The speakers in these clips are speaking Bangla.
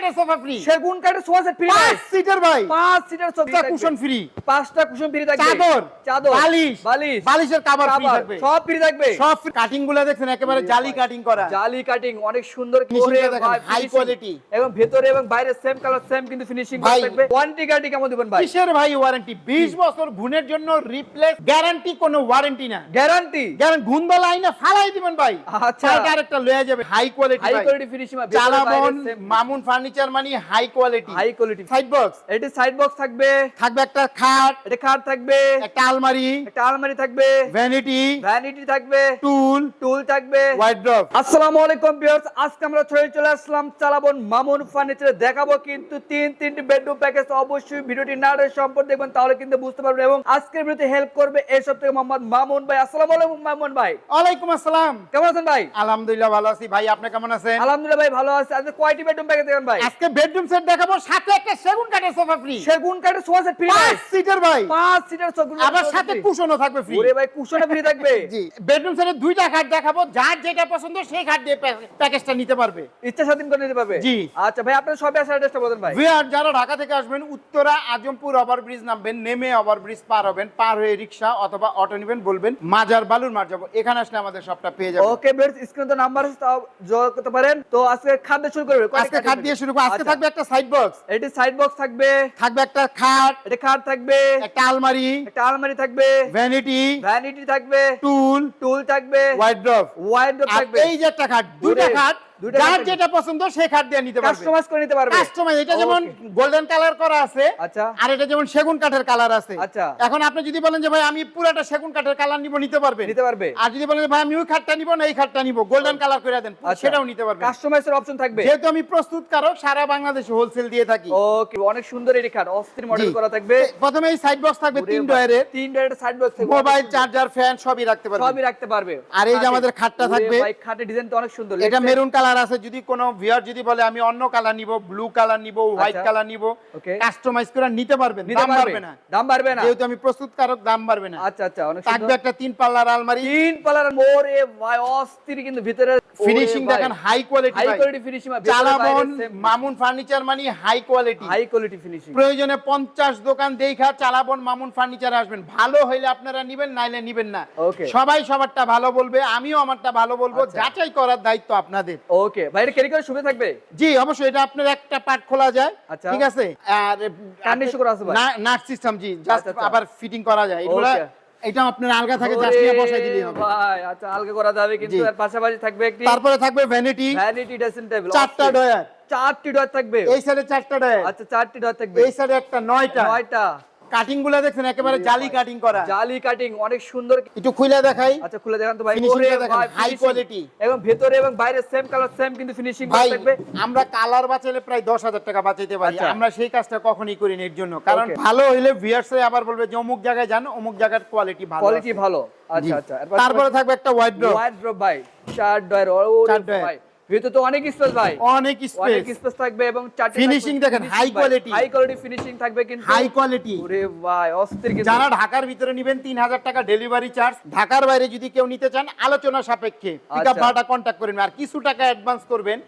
কাঠের সোফা ফ্রি সেগুন কাঠের সোফা সেট ফ্রি পাঁচ সিটার ভাই। পাঁচ সিটার সোফা কুশন ফ্রি পাঁচটা কুশন ফ্রি থাকবে। চাদর। চাদর। বালিশ। বালিশ। বালিশের কাভার ফ্রি থাকবে। সব ফ্রি থাকবে। সব কাটিংগুলো একেবারে জালি কাটিং করা। জালি কাটিং অনেক সুন্দর করে টা দেখেন, ভাই, high finishing। quality। এবং ভেতরে এবং বাইরে সেম কালার সেম কিন্তু ফিনিশিং থাকবে। ওয়ারেন্টি গ্যারান্টি কেমন দিবেন ভাই? কিসের ভাই ওয়ারেন্টি 20 বছর গুণের জন্য রিপ্লেস গ্যারান্টি কোনো ওয়ারেন্টি না। গ্যারান্টি গ্যারান্টি গুণ লাইনে ফালাই দিবেন ভাই। আচ্ছা। আরেকটা লয়ে যাবে। High quality high quality finishing চালাবন Mamun furniture মানে high quality high quality side box এটি সাইড বক্স থাকবে। থাকবে একটা খাট। এটা খাট থাকবে। একটা আলমারি। একটা আলমারি থাকবে। ভ্যানিটি ভ্যানিটি থাকবে। টুল টুল থাকবে। ওয়াইড্রপ আসসালামু আলাইকুম ভিউয়ার্স আজকে আমরা ছড়ে চলে আসলাম চালাবন মামুন ফার্নিচারে দেখাবো কিন্তু তিন তিনটি বেডরুম প্যাকেজ অবশ্যই ভিডিওটি না সম্পর্ক দেখবেন তাহলে কিন্তু বুঝতে পারবেন। এবং আজকের ভিডিওতে হেল্প করবে এই সব থেকে মোহাম্মদ মামুন ভাই। আসসালামু আলাইকুম মামুন ভাই। ওয়ালাইকুম আসসালাম। কেমন আছেন ভাই? আলহামদুলিল্লাহ ভালো আছি। ভাই আপনি কেমন আছেন? আলহামদুলিল্লাহ ভাই ভালো আছে। আজকে কয়টি বেডরুম প্যাকেজ দেবেন ভাই? আজকে বেডরুম সেট দেখাবো সাথে একটা সেগুন কাঠের সোফা ফ্রি সেগুন কাঠের সোফা সেট ফ্রি পাঁচ সিটার ভাই। পাঁচ সিটার সোফা আবার সাথে কুশনও থাকবে ফ্রি ওরে ভাই কুশনে ফ্রি থাকবে। জি। বেডরুম দুইটা খাট দেখাবো যার যেটা পছন্দ সেই খাট দিয়ে প্যাকেজটা নিতে পারবে। ইচ্ছা স্বাধীন করে নিতে পারবে? জি। আচ্ছা ভাই আপনার সবে আসার অ্যাড্রেসটা বলেন ভাই। ভিআর যারা ঢাকা থেকে আসবেন উত্তরা আজমপুর ওভারব্রিজ নামবেন নেমে ওভারব্রিজ পার হবেন পার হয়ে রিক্সা অথবা অটো নেবেন বলবেন মাজার বালুর মার যাব। এখানে আসলে আমাদের সবটা পেয়ে যাবেন। ওকে বেড স্ক্রিন তো নাম্বার আছে তাও যোগাযোগ করতে পারেন। তো আজকে খাদ্য শুরু করবে আজকে খাট দিয়ে শুরু আজকে আচ্ছা। থাকবে একটা সাইড বক্স এটি সাইড বক্স থাকবে। থাকবে একটা খাট। এটা খাট থাকবে। একটা আলমারি। একটা আলমারি থাকবে। ভ্যানিটি ভ্যানিটি থাকবে। টুল টুল থাকবে। ওয়াইড্রপ ওয়াইড ড্রপ থাকবে। এই যে একটা খাট দুইটা খাট যার যেটা পছন্দ খাট দিয়ে নিতে পারবে। কাস্টমাইজ করে নিতে পারবে। কাস্টমাইজ এটা যেমন গোল্ডেন কালার করা আছে আচ্ছা। আর এটা যেমন সেগুন কাঠের কালার আছে। আচ্ছা। এখন আপনি যদি বলেন যে ভাই আমি পুরাটা সেগুন কাঠের কালার নিব নিতে পারবেন? নিতে পারবে। আর যদি বলেন ভাই আমি ওই খাটটা নিব না এই খাটটা নিব গোল্ডেন কালার করে দেন। সেটাও নিতে পারবেন। কাস্টমাইজের অপশন থাকবে। যেহেতু আমি প্রস্তুতকারক সারা বাংলাদেশে হোলসেল দিয়ে থাকি। ওকে অনেক সুন্দর এই খাট অস্থির মডেল করা থাকবে। প্রথমে এই সাইড বক্স থাকবে তিন ডয়ারের তিন ডয়ারের সাইড বক্স থাকবে। মোবাইল চার্জার ফ্যান সবই রাখতে পারবে সবই রাখতে পারবে। আর এই যে আমাদের খাটটা থাকবে ভাই খাটের ডিজাইন তো অনেক সুন্দর। এটা মেরুন কালার আছে যদি কোনো ভিউয়ার যদি বলে আমি অন্য কালার নিব ব্লু কালার নিব হোয়াইট আচ্ছা। কালার নিব কাস্টমাইজ করে নিতে পারবেন দাম পারবে। বাড়বে না। দাম বাড়বে না। যেহেতু আমি প্রস্তুত প্রস্তুতকারক দাম বাড়বে না। আচ্ছা আচ্ছা অনেক থাকবে একটা তিন পাল্লার আলমারি। তিন পাল্লার মোরে ভাই অস্থির কিন্তু ভিতরে ফিনিশিং দেখেন high quality high quality finishing চালাবন Mamun furniture মানে high quality high quality finishing প্রয়োজনে পঞ্চাশ দোকান দেখা চালাবন মামুন ফার্নিচার আসবেন। ভালো হইলে আপনারা নিবেন নাইলে নিবেন না। Okay. সবাই সবারটা ভালো বলবে আমিও আমারটা ভালো বলব আচ্ছা। যাচাই করার দায়িত্ব আপনাদের। ওকে ভাই এটা ক্যারি করে সুবিধা থাকবে? জি অবশ্যই এটা আপনার একটা পার্ট খোলা যায়। আচ্ছা। ঠিক আছে? আর Condition করা আছে ভাই? নাট সিস্টেম জি জাস্ট আচ্ছা। আবার ফিটিং করা যায়। এগুলা. এটা আপনার আলগা থাকে জাস্ট নিয়ে বসাই দিলেই হবে। ভাই আচ্ছা আলগা করা যাবে কিন্তু আর এর পাশাপাশি থাকবে একটি তারপরে থাকবে ভ্যানিটি ভ্যানিটি ড্রেসিং টেবিল চারটা ডয়ার। চারটি ডয়ার থাকবে। এই সাইডে চারটা ডয়ার। আচ্ছা চারটি ডয়ার থাকবে। এই সাইডে একটা নয়টা। নয়টা। কাটিংগুলা দেখছেন একেবারে জালি কাটিং করা। জালি কাটিং অনেক সুন্দর একটু খুলে দেখাই। আচ্ছা খুলে দেখান তো ভাই। ভাই, high এবং ভেতরে এবং বাইরে সেম কালার সেম কিন্তু ফিনিশিং থাকবে। আমরা কালার বাঁচালে প্রায় দশ হাজার টাকা বাঁচাইতে পারি। আচ্ছা। আমরা সেই কাজটা কখনই করি না এর জন্য। কারণ ভালো হইলে ভিউয়ার্স আবার বলবে যে অমুক জায়গায় যান অমুক জায়গার কোয়ালিটি ভালো কোয়ালিটি ভালো। আচ্ছা আচ্ছা। তারপরে থাকবে একটা হোয়াইট ড্রপ ওয়াইড ড্রপ ভাই চার ডয়ার চার ডয়ার। ভাই ভিতরে তো অনেক স্পেস ভাই। অনেক অনেক স্পেস স্পেস থাকবে এবং চারটি Finishing দেখেন, high quality। High quality finishing থাকবে কিন্তু হাই কোয়ালিটি ওরে ভাই অস্থির যারা ঢাকার ভিতরে নিবেন তিন হাজার টাকা ডেলিভারি চার্জ ঢাকার বাইরে যদি কেউ নিতে চান আলোচনা সাপেক্ষে পিক আপ আচ্ছা। ভাড়াটা কন্ট্যাক্ট করবেন আর কিছু টাকা অ্যাডভান্স করবেন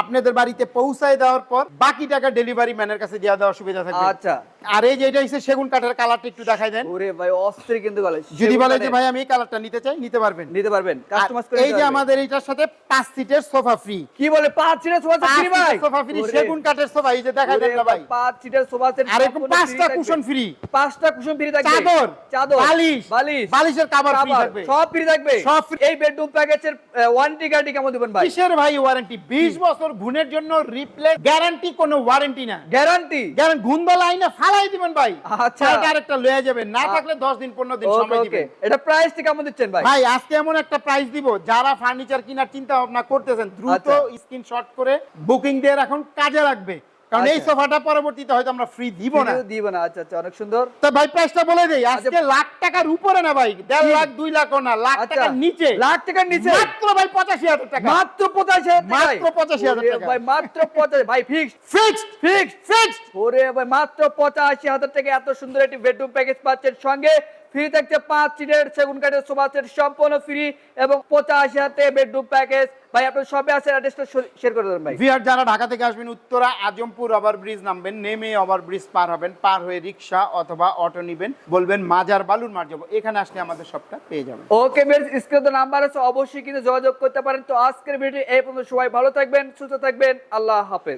আপনাদের বাড়িতে পৌঁছায় দেওয়ার পর বাকি টাকা ডেলিভারি ম্যানের কাছে দেওয়া দেওয়ার সুবিধা থাকবে। আচ্ছা। আর এই যে হচ্ছে সেগুন কাঠের কালারটা একটু দেখাই দেন। ওরে ভাই অস্থির কিন্তু গলে যদি বলে যে ভাই আমি এই কালারটা নিতে চাই নিতে পারবেন। নিতে পারবেন। কাস্টমাইজ করে এই যে আমাদের এইটার সাথে পাঁচ সিটের সোফা ফ্রি কি বলে পাঁচ সিটের সোফা ফ্রি ভাই? সোফা ফ্রি সেগুন কাঠের সোফা এই যে দেখা দেন না ভাই। পাঁচ সিটের সোফা সেট আর এরকম পাঁচটা কুশন ফ্রি পাঁচটা কুশন ফ্রি থাকবে। চাদর চাদর বালিশ বালিশ। বালিশের কাভার ফ্রি থাকবে। সব ফ্রি থাকবে। সব। এই বেডরুম প্যাকেজের ওয়ারেন্টি গ্যারান্টি কেমন দিবেন ভাই? কিসের ভাই ওয়ারেন্টি 20 বছর গুণের জন্য রিপ্লেস গ্যারান্টি কোনো ওয়ারেন্টি না। গ্যারান্টি গ্যারান্টি গুণ লাইনে ফালাই দিবেন ভাই। আচ্ছা। আরেকটা লয়ে যাবেন। না থাকলে 10 দিন 15 দিন সময় দিবেন। এটা প্রাইসটি কেমন দিচ্ছেন ভাই? ভাই আজকে এমন একটা প্রাইস দিব যারা ফার্নিচার কেনার চিন্তা ভাবনা করতেছেন দ্রুত আচ্ছা। স্ক্রিনশট করে বুকিং দিয়ে এখন কাজে রাখবে কারণ এই আচ্ছা। সোফাটা পরবর্তীতে হয়তো আমরা ফ্রি দিব না। দিব না। আচ্ছা আচ্ছা অনেক সুন্দর। তো ভাই প্রাইসটা বলে দেই। আচ্ছা। আজকে লাখ টাকার উপরে না ভাই দেড় লাখ দুই লাখ না লাখ আচ্ছা। টাকার নিচে। লাখ টাকার নিচে? মাত্র ভাই পঁচাশি হাজার টাকা। মাত্র পঁচাশি হাজার মাত্র 85,000 ওরে টাকা। ভাই মাত্র পঁচাশি। ভাই ফিক্সড ফিক্সড ফিক্সড ফিক্সড ওরে ভাই মাত্র পঁচাশি হাজার টাকা। এত সুন্দর একটি বেডরুম প্যাকেজ পাচ্ছেন। সঙ্গে ফ্রি থাকছে পাঁচ সিটের সেগুন কাঠের সোফা সেট সম্পূর্ণ ফ্রি এবং পঁচাশি হাতে বেডরুম প্যাকেজ ভাই আপনার সবে আছে অ্যাড্রেসটা শেয়ার করে দেবেন ভাই। ভিআর যারা ঢাকা থেকে আসবেন উত্তরা আজমপুর ওভার ব্রিজ নামবেন নেমে ওভার ব্রিজ পার হবেন পার হয়ে রিক্সা অথবা অটো নিবেন বলবেন মাজার বালুর মার যাব। এখানে আসলে আমাদের সবটা পেয়ে যাবেন। ওকে বেশ স্ক্রিনে নাম্বার আছে অবশ্যই কিন্তু যোগাযোগ করতে পারেন। তো আজকের ভিডিও এই পর্যন্ত সবাই ভালো থাকবেন সুস্থ থাকবেন আল্লাহ হাফেজ।